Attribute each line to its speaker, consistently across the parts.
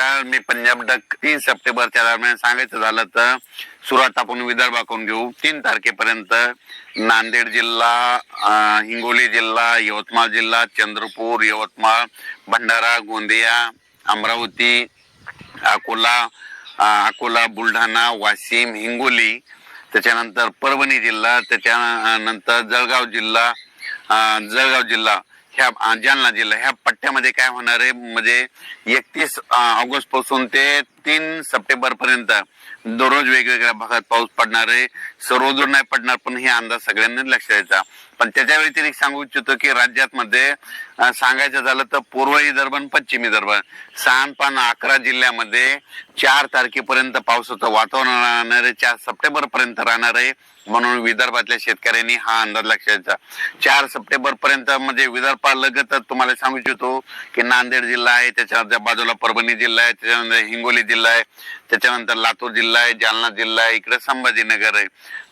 Speaker 1: नमस्कार मी पंजाब डक तीन सप्टेंबरच्या दरम्यान सांगायचं झालं तर सुरुवात आपण विदर्भाकडून घेऊ. तीन तारखेपर्यंत नांदेड जिल्हा हिंगोली जिल्हा यवतमाळ जिल्हा चंद्रपूर यवतमाळ भंडारा गोंदिया अमरावती अकोला अकोला बुलढाणा वाशिम हिंगोली त्याच्यानंतर परभणी जिल्हा त्याच्यानंतर जळगाव जिल्हा जळगाव जिल्हा ह्या जालना जिल्हा ह्या पट्ट्यामध्ये काय होणार आहे? म्हणजे एकतीस ऑगस्टपासून ते तीन सप्टेंबर पर्यंत दररोज वेगवेगळ्या भागात पाऊस पडणार आहे. सर्वदूर नाही पडणार पण हे अंदाज सगळ्यांनी लक्षात द्यायचा. पण त्याच्या व्यतिरिक्त सांगू इच्छितो की राज्यात मध्ये सांगायचं झालं तर पूर्व विदर्भ आणि पश्चिम विदर्भ सहानपान अकरा जिल्ह्यामध्ये चार तारखेपर्यंत पावसाचं वातावरण राहणार आहे. चार सप्टेंबर पर्यंत राहणार आहे. म्हणून विदर्भातल्या शेतकऱ्यांनी हा अंदाज लक्षात द्यायचा. चार सप्टेंबर पर्यंत म्हणजे विदर्भालगतच तुम्हाला सांगू इच्छितो की नांदेड जिल्हा आहे त्याच्या बाजूला परभणी जिल्हा आहे त्याच्यानंतर हिंगोली जिल्हा आहे. त्याच्यानंतर लातूर जिल्हा आहे जालना जिल्हा आहे इकडे संभाजीनगर आहे.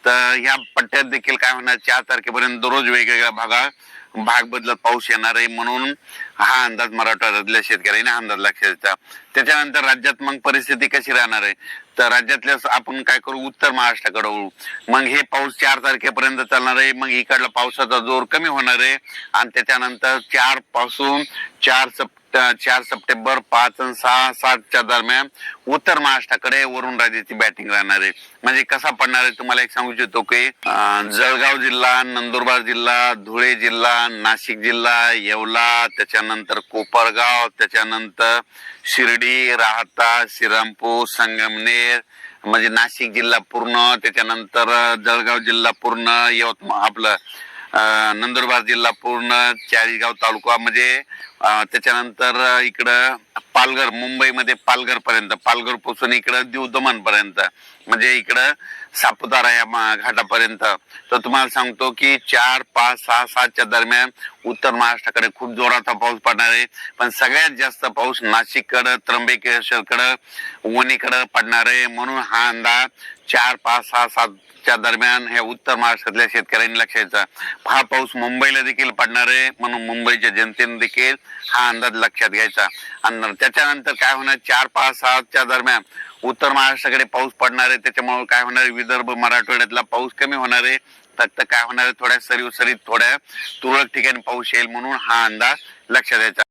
Speaker 1: तर ह्या पट्ट्यात देखील काय होणार चार तारखेपर्यंत दररोज वेगवेगळ्या भागात भाग बदलत पाऊस येणार आहे म्हणून हा अंदाज मराठवाड्यातल्या शेतकऱ्यांनी हा अंदाज लक्षात द्यायचा त्याच्यानंतर राज्यात मग परिस्थिती कशी राहणार आहे? तर राज्यातल्या आपण काय करू? उत्तर महाराष्ट्राकडे वळू. मग हे पाऊस चार तारखेपर्यंत चालणार आहे. मग इकडला पावसाचा जोर कमी होणार आहे. आणि त्याच्यानंतर चारपासून चार चार सप्टेंबर पाच आणि सहा सातच्या दरम्यान उत्तर महाराष्ट्राकडे वरुण राजाची बॅटिंग राहणार आहे. म्हणजे कसा पडणार आहे तुम्हाला एक सांगू इच्छितो की जळगाव जिल्हा नंदुरबार जिल्हा धुळे जिल्हा नाशिक जिल्हा येवला त्याच्यानंतर कोपरगाव त्याच्यानंतर शिर्डी राहता श्रीरामपूर संगमनेर म्हणजे नाशिक जिल्हा पूर्ण त्याच्यानंतर जळगाव जिल्हा पूर्ण यवतमाळ आपलं नंदुरबार जिल्हा पूर्ण चाळीसगाव तालुका म्हणजे त्याच्यानंतर इकडं पालघर मुंबईमध्ये पालघर पर्यंत पालघरपासून इकडं दीव दमन पर्यंत म्हणजे इकडं सापुतारा या घाटापर्यंत. तर तुम्हाला सांगतो की चार पाच सहा सातच्या दरम्यान उत्तर महाराष्ट्राकडे खूप जोराचा पाऊस पडणार आहे. पण सगळ्यात जास्त पाऊस नाशिककडं त्र्यंबकेश्वरकडं वणीकडं पडणार आहे. म्हणून हा अंदाज चार पाच सहा सातच्या दरम्यान ह्या उत्तर महाराष्ट्रातल्या शेतकऱ्यांनी लक्षात हा पाऊस मुंबईला देखील पडणार आहे. म्हणून मुंबईच्या जनतेने देखील हा अंदाज लक्षात घ्यायचा. आणि त्याच्यानंतर काय होणार? चार पाच सहाच्या दरम्यान उत्तर महाराष्ट्राकडे पाऊस पडणार आहे. त्याच्यामुळे काय होणार आहे? विदर्भ मराठवाड्यातला पाऊस कमी होणार आहे. फक्त काय होणार आहे? थोड्या सरी सरीत थोड्या तुरळक ठिकाणी पाऊस येईल म्हणून हा अंदाज लक्षात घ्यायचा.